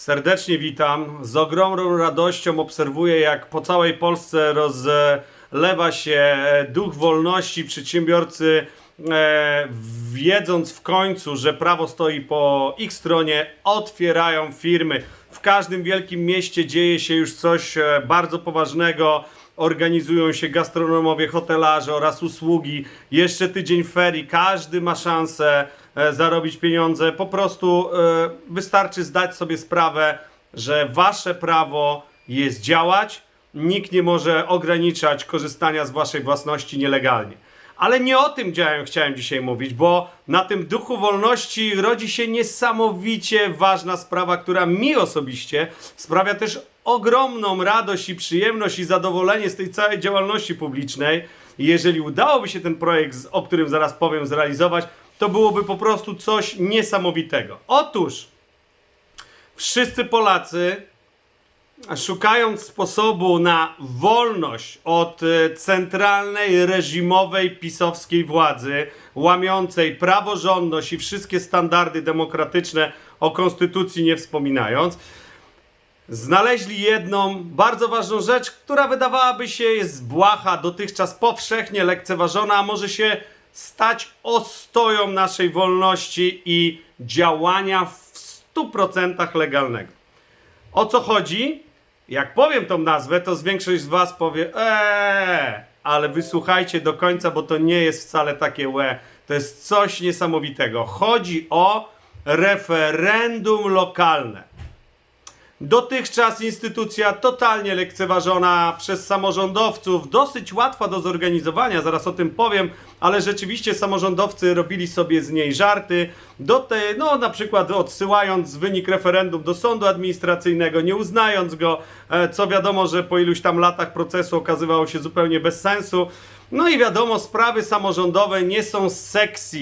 Serdecznie witam. Z ogromną radością obserwuję, jak po całej Polsce rozlewa się e, duch wolności. Przedsiębiorcy, e, wiedząc w końcu, że prawo stoi po ich stronie, otwierają firmy. W każdym wielkim mieście dzieje się już coś e, bardzo poważnego. Organizują się gastronomowie, hotelarze oraz usługi. Jeszcze tydzień ferii. Każdy ma szansę e, zarobić pieniądze. Po prostu e, wystarczy zdać sobie sprawę, że wasze prawo jest działać. Nikt nie może ograniczać korzystania z waszej własności nielegalnie. Ale nie o tym działaniu chciałem dzisiaj mówić, bo na tym duchu wolności rodzi się niesamowicie ważna sprawa, która mi osobiście sprawia też ogromną radość i przyjemność i zadowolenie z tej całej działalności publicznej. Jeżeli udałoby się ten projekt, o którym zaraz powiem, zrealizować, to byłoby po prostu coś niesamowitego. Otóż wszyscy Polacy szukając sposobu na wolność od e, centralnej, reżimowej, pisowskiej władzy, łamiącej praworządność i wszystkie standardy demokratyczne, o konstytucji nie wspominając, znaleźli jedną bardzo ważną rzecz, która wydawałaby się jest błaha, dotychczas powszechnie lekceważona, a może się stać ostoją naszej wolności i działania w 100% legalnego. O co chodzi? Jak powiem tą nazwę, to większość z Was powie eee, ale wysłuchajcie do końca, bo to nie jest wcale takie łe. To jest coś niesamowitego. Chodzi o referendum lokalne. Dotychczas instytucja totalnie lekceważona przez samorządowców, dosyć łatwa do zorganizowania, zaraz o tym powiem, ale rzeczywiście samorządowcy robili sobie z niej żarty, do tej, no na przykład odsyłając wynik referendum do sądu administracyjnego, nie uznając go, e, co wiadomo, że po iluś tam latach procesu okazywało się zupełnie bez sensu. No i wiadomo, sprawy samorządowe nie są sexy.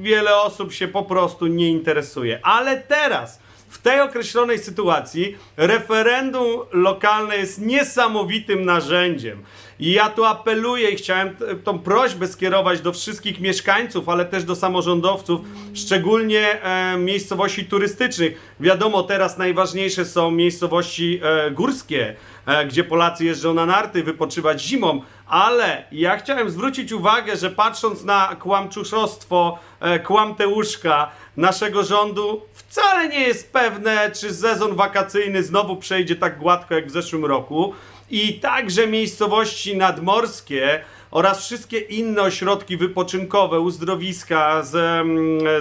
Wiele osób się po prostu nie interesuje. Ale teraz w tej określonej sytuacji referendum lokalne jest niesamowitym narzędziem. I ja tu apeluję i chciałem tą prośbę skierować do wszystkich mieszkańców, ale też do samorządowców, szczególnie e, miejscowości turystycznych. Wiadomo, teraz najważniejsze są miejscowości e, górskie, gdzie Polacy jeżdżą na narty wypoczywać zimą, ale ja chciałem zwrócić uwagę, że patrząc na kłamczuszostwo, e, kłamteuszka naszego rządu, wcale nie jest pewne, czy sezon wakacyjny znowu przejdzie tak gładko jak w zeszłym roku. I także miejscowości nadmorskie oraz wszystkie inne ośrodki wypoczynkowe, uzdrowiska z,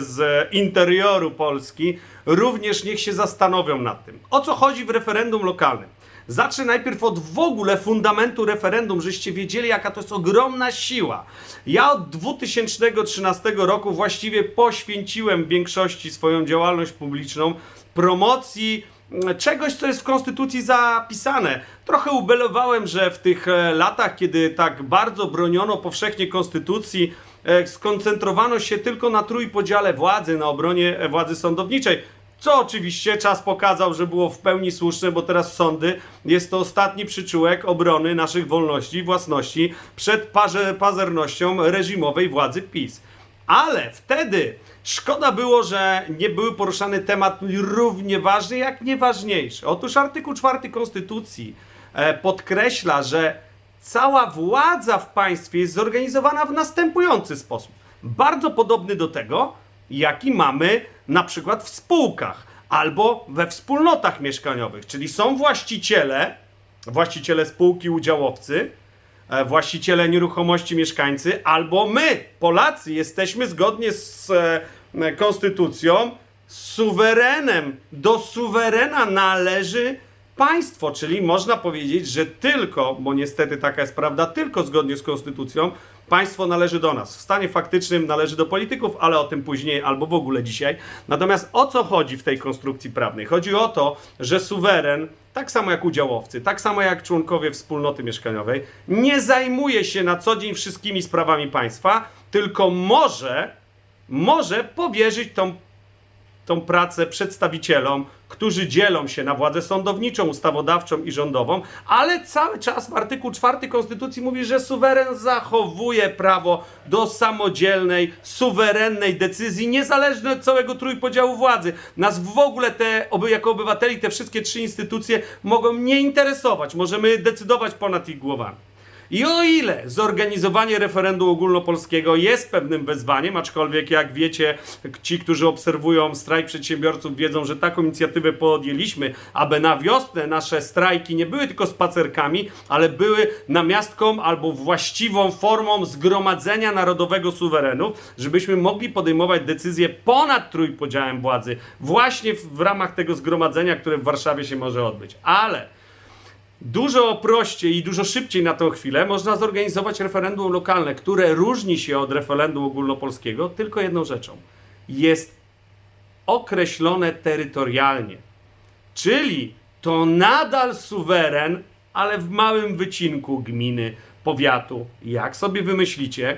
z interioru Polski również niech się zastanowią nad tym. O co chodzi w referendum lokalnym? Zacznę najpierw od w ogóle fundamentu referendum, żeście wiedzieli, jaka to jest ogromna siła. Ja od 2013 roku właściwie poświęciłem większości swoją działalność publiczną promocji mm, czegoś, co jest w Konstytucji zapisane. Trochę ubelowałem, że w tych e, latach, kiedy tak bardzo broniono powszechnie Konstytucji, e, skoncentrowano się tylko na trójpodziale władzy, na obronie e, władzy sądowniczej. Co oczywiście czas pokazał, że było w pełni słuszne, bo teraz sądy jest to ostatni przyczółek obrony naszych wolności i własności przed parze, pazernością reżimowej władzy PiS. Ale wtedy szkoda było, że nie były poruszany temat równie ważny jak nieważniejszy. Otóż artykuł 4 Konstytucji e, podkreśla, że cała władza w państwie jest zorganizowana w następujący sposób. Bardzo podobny do tego, jaki mamy na przykład w spółkach albo we wspólnotach mieszkaniowych, czyli są właściciele, właściciele spółki, udziałowcy, e, właściciele nieruchomości, mieszkańcy, albo my, Polacy, jesteśmy zgodnie z e, konstytucją suwerenem. Do suwerena należy państwo, czyli można powiedzieć, że tylko, bo niestety taka jest prawda, tylko zgodnie z konstytucją, państwo należy do nas. W stanie faktycznym należy do polityków, ale o tym później albo w ogóle dzisiaj. Natomiast o co chodzi w tej konstrukcji prawnej? Chodzi o to, że suweren, tak samo jak udziałowcy, tak samo jak członkowie wspólnoty mieszkaniowej, nie zajmuje się na co dzień wszystkimi sprawami państwa, tylko może, może powierzyć tą tą pracę przedstawicielom, którzy dzielą się na władzę sądowniczą, ustawodawczą i rządową, ale cały czas w artykuł 4 Konstytucji mówi, że suweren zachowuje prawo do samodzielnej, suwerennej decyzji, niezależnie od całego trójpodziału władzy. Nas w ogóle te, jako obywateli, te wszystkie trzy instytucje mogą nie interesować. Możemy decydować ponad ich głowami. I o ile zorganizowanie referendum ogólnopolskiego jest pewnym wyzwaniem, aczkolwiek jak wiecie, ci, którzy obserwują strajk przedsiębiorców, wiedzą, że taką inicjatywę podjęliśmy, aby na wiosnę nasze strajki nie były tylko spacerkami, ale były namiastką albo właściwą formą zgromadzenia narodowego suwerenów, żebyśmy mogli podejmować decyzje ponad trójpodziałem władzy, właśnie w ramach tego zgromadzenia, które w Warszawie się może odbyć. Ale Dużo prościej i dużo szybciej na tą chwilę można zorganizować referendum lokalne, które różni się od referendum ogólnopolskiego tylko jedną rzeczą. Jest określone terytorialnie. Czyli to nadal suweren, ale w małym wycinku gminy, powiatu. Jak sobie wymyślicie,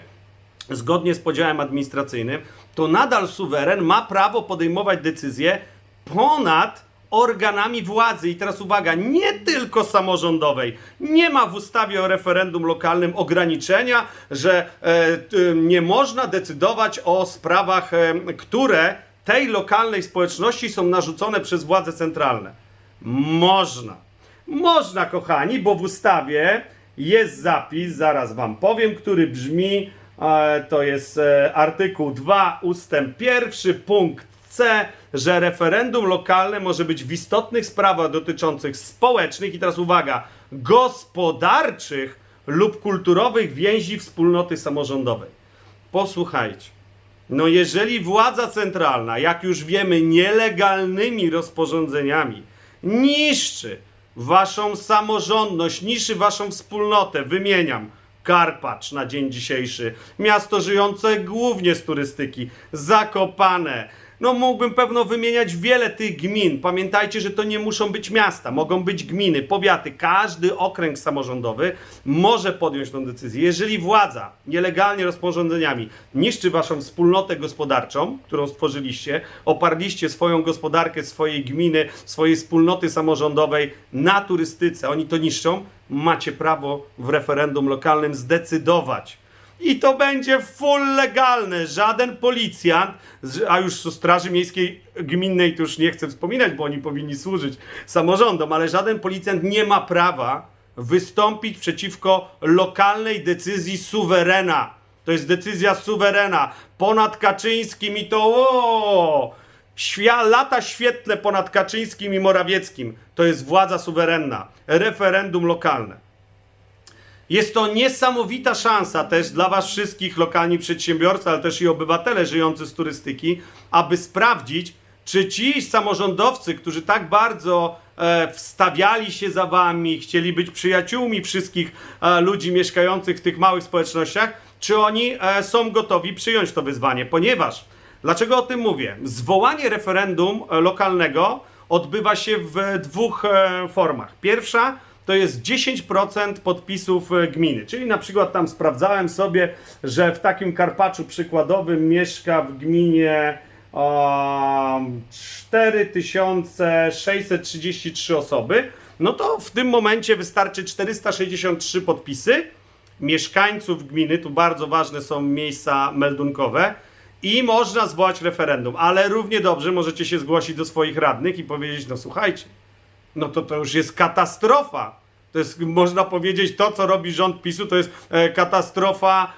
zgodnie z podziałem administracyjnym, to nadal suweren ma prawo podejmować decyzje ponad organami władzy. I teraz uwaga, nie tylko samorządowej. Nie ma w ustawie o referendum lokalnym ograniczenia, że e, nie można decydować o sprawach, e, które tej lokalnej społeczności są narzucone przez władze centralne. Można. Można, kochani, bo w ustawie jest zapis, zaraz wam powiem, który brzmi, e, to jest e, artykuł 2, ustęp 1, punkt C, że referendum lokalne może być w istotnych sprawach dotyczących społecznych i teraz uwaga, gospodarczych lub kulturowych więzi wspólnoty samorządowej. Posłuchajcie. No jeżeli władza centralna, jak już wiemy, nielegalnymi rozporządzeniami niszczy waszą samorządność, niszczy waszą wspólnotę, wymieniam, Karpacz na dzień dzisiejszy, miasto żyjące głównie z turystyki, Zakopane, no mógłbym pewno wymieniać wiele tych gmin. Pamiętajcie, że to nie muszą być miasta, mogą być gminy, powiaty. Każdy okręg samorządowy może podjąć tę decyzję. Jeżeli władza nielegalnie rozporządzeniami niszczy waszą wspólnotę gospodarczą, którą stworzyliście, oparliście swoją gospodarkę, swojej gminy, swojej wspólnoty samorządowej na turystyce, oni to niszczą, macie prawo w referendum lokalnym zdecydować. I to będzie full legalne. Żaden policjant, a już Straży Miejskiej Gminnej to już nie chcę wspominać, bo oni powinni służyć samorządom, ale żaden policjant nie ma prawa wystąpić przeciwko lokalnej decyzji suwerena. To jest decyzja suwerena. Ponad Kaczyńskim i to o, Świa, lata świetle ponad Kaczyńskim i Morawieckim. To jest władza suwerenna. Referendum lokalne. Jest to niesamowita szansa też dla Was wszystkich lokalni przedsiębiorcy, ale też i obywatele żyjący z turystyki, aby sprawdzić, czy ci samorządowcy, którzy tak bardzo e, wstawiali się za Wami, chcieli być przyjaciółmi wszystkich e, ludzi mieszkających w tych małych społecznościach, czy oni e, są gotowi przyjąć to wyzwanie, ponieważ, dlaczego o tym mówię? Zwołanie referendum e, lokalnego odbywa się w dwóch e, formach. Pierwsza to jest 10% podpisów e, gminy. Czyli na przykład tam sprawdzałem sobie, że w takim Karpaczu przykładowym mieszka w gminie um, 4633 osoby. No to w tym momencie wystarczy 463 podpisy mieszkańców gminy. Tu bardzo ważne są miejsca meldunkowe. I można zwołać referendum, ale równie dobrze możecie się zgłosić do swoich radnych i powiedzieć: No słuchajcie, no to to już jest katastrofa. To jest, można powiedzieć, to co robi rząd PiSu, to jest e, katastrofa,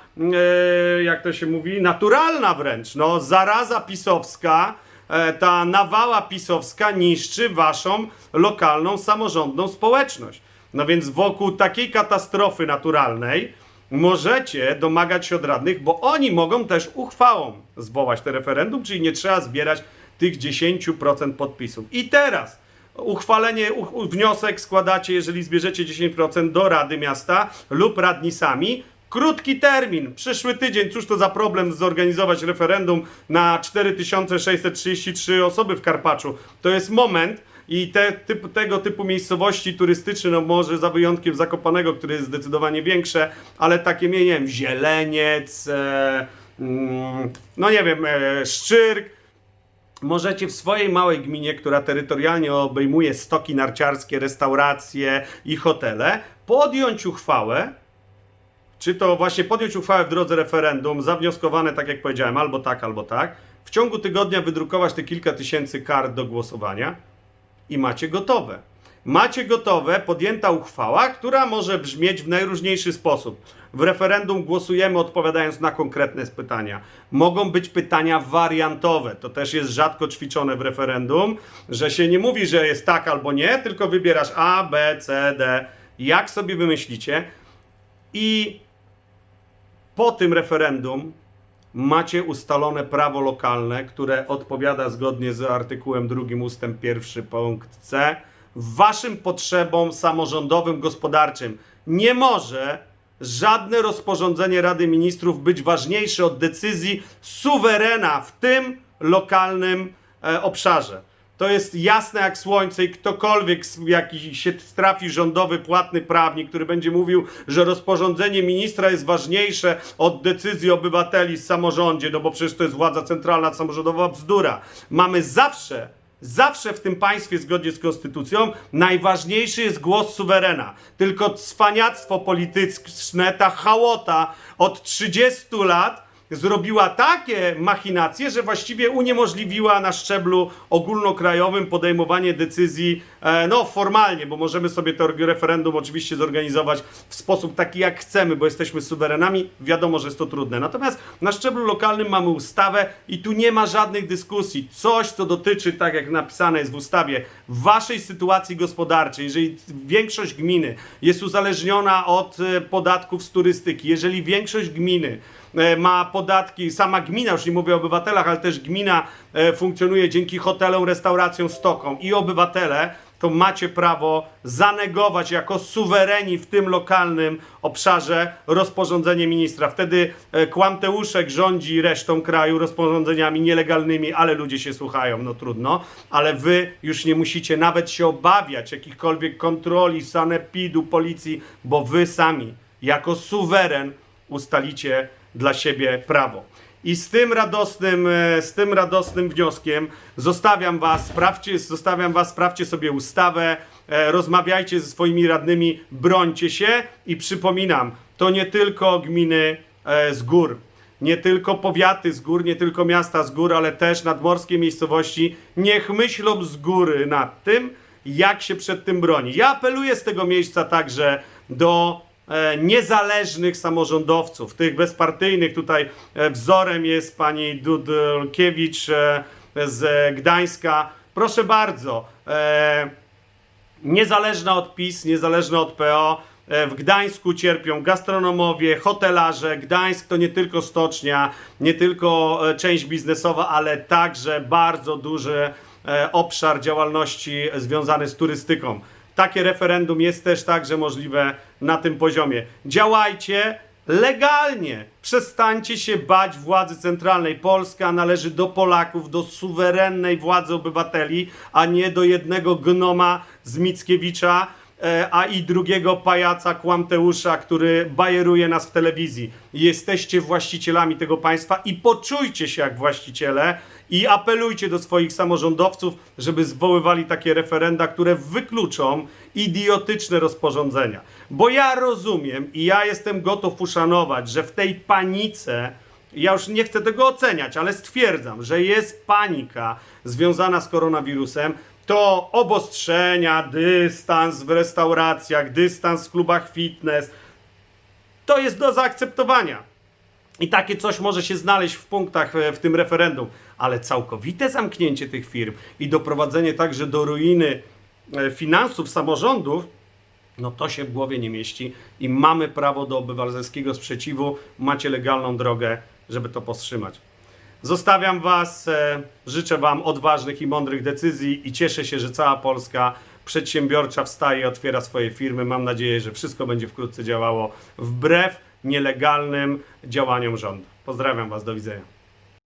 e, jak to się mówi, naturalna wręcz. No, zaraza pisowska, e, ta nawała pisowska niszczy waszą lokalną, samorządną społeczność. No więc wokół takiej katastrofy naturalnej możecie domagać się od radnych, bo oni mogą też uchwałą zwołać te referendum, czyli nie trzeba zbierać tych 10% podpisów. I teraz uchwalenie, u, wniosek składacie, jeżeli zbierzecie 10% do Rady Miasta lub radni sami. Krótki termin, przyszły tydzień, cóż to za problem zorganizować referendum na 4633 osoby w Karpaczu. To jest moment i te, tego typu miejscowości turystyczne, no może za wyjątkiem Zakopanego, które jest zdecydowanie większe, ale takie, nie wiem, Zieleniec, e, mm, no nie wiem, e, Szczyrk, możecie w swojej małej gminie, która terytorialnie obejmuje stoki narciarskie, restauracje i hotele, podjąć uchwałę, czy to właśnie podjąć uchwałę w drodze referendum, zawnioskowane, tak jak powiedziałem, albo tak, albo tak, w ciągu tygodnia wydrukować te kilka tysięcy kart do głosowania i macie gotowe. Macie gotowe, podjęta uchwała, która może brzmieć w najróżniejszy sposób. W referendum głosujemy odpowiadając na konkretne pytania. Mogą być pytania wariantowe. To też jest rzadko ćwiczone w referendum, że się nie mówi, że jest tak albo nie, tylko wybierasz A, B, C, D. Jak sobie wymyślicie. I po tym referendum macie ustalone prawo lokalne, które odpowiada zgodnie z artykułem 2 ustęp 1 punkt C waszym potrzebom samorządowym, gospodarczym. Nie może żadne rozporządzenie Rady Ministrów być ważniejsze od decyzji suwerena w tym lokalnym e, obszarze. To jest jasne jak słońce i ktokolwiek, jakiś się trafi rządowy, płatny prawnik, który będzie mówił, że rozporządzenie ministra jest ważniejsze od decyzji obywateli w samorządzie, no bo przecież to jest władza centralna, samorządowa bzdura. Mamy zawsze Zawsze w tym państwie, zgodnie z konstytucją, najważniejszy jest głos suwerena. Tylko cwaniactwo polityczne, ta hałota od 30 lat zrobiła takie machinacje, że właściwie uniemożliwiła na szczeblu ogólnokrajowym podejmowanie decyzji, e, no formalnie, bo możemy sobie to referendum oczywiście zorganizować w sposób taki jak chcemy, bo jesteśmy suwerenami, wiadomo, że jest to trudne. Natomiast na szczeblu lokalnym mamy ustawę i tu nie ma żadnych dyskusji. Coś, co dotyczy, tak jak napisane jest w ustawie, waszej sytuacji gospodarczej, jeżeli większość gminy jest uzależniona od e, podatków z turystyki, jeżeli większość gminy ma podatki, sama gmina, już nie mówię o obywatelach, ale też gmina e, funkcjonuje dzięki hotelom, restauracjom, stokom i obywatele, to macie prawo zanegować jako suwereni w tym lokalnym obszarze rozporządzenie ministra. Wtedy e, Kłamteuszek rządzi resztą kraju rozporządzeniami nielegalnymi, ale ludzie się słuchają, no trudno. Ale wy już nie musicie nawet się obawiać jakichkolwiek kontroli, sanepidu, policji, bo wy sami jako suweren ustalicie dla siebie prawo. I z tym radosnym, e, z tym radosnym wnioskiem zostawiam was, sprawdźcie, zostawiam was, sprawdźcie sobie ustawę, e, rozmawiajcie ze swoimi radnymi, brońcie się i przypominam, to nie tylko gminy e, z gór, nie tylko powiaty z gór, nie tylko miasta z gór, ale też nadmorskie miejscowości, niech myślą z góry nad tym, jak się przed tym broni. Ja apeluję z tego miejsca także do niezależnych samorządowców, tych bezpartyjnych. Tutaj e, wzorem jest pani Dudkiewicz e, z Gdańska. Proszę bardzo, e, niezależna od PiS, niezależna od PO. E, W Gdańsku cierpią gastronomowie, hotelarze. Gdańsk to nie tylko stocznia, nie tylko e, część biznesowa, ale także bardzo duży e, obszar działalności związany z turystyką. Takie referendum jest też także możliwe na tym poziomie. Działajcie legalnie. Przestańcie się bać władzy centralnej. Polska należy do Polaków, do suwerennej władzy obywateli, a nie do jednego gnoma z Mickiewicza, a i drugiego pajaca Kłamteusza, który bajeruje nas w telewizji. Jesteście właścicielami tego państwa i poczujcie się jak właściciele i apelujcie do swoich samorządowców, żeby zwoływali takie referenda, które wykluczą idiotyczne rozporządzenia. Bo ja rozumiem i ja jestem gotów uszanować, że w tej panice ja już nie chcę tego oceniać, ale stwierdzam, że jest panika związana z koronawirusem, to obostrzenia, dystans w restauracjach, dystans w klubach fitness, to jest do zaakceptowania. I takie coś może się znaleźć w punktach e, w tym referendum, ale całkowite zamknięcie tych firm i doprowadzenie także do ruiny e, finansów samorządów, no to się w głowie nie mieści i mamy prawo do obywatelskiego sprzeciwu, macie legalną drogę, żeby to powstrzymać. Zostawiam Was, e, życzę Wam odważnych i mądrych decyzji i cieszę się, że cała Polska przedsiębiorcza wstaje i otwiera swoje firmy. Mam nadzieję, że wszystko będzie wkrótce działało wbrew nielegalnym działaniom rządu. Pozdrawiam Was, do widzenia.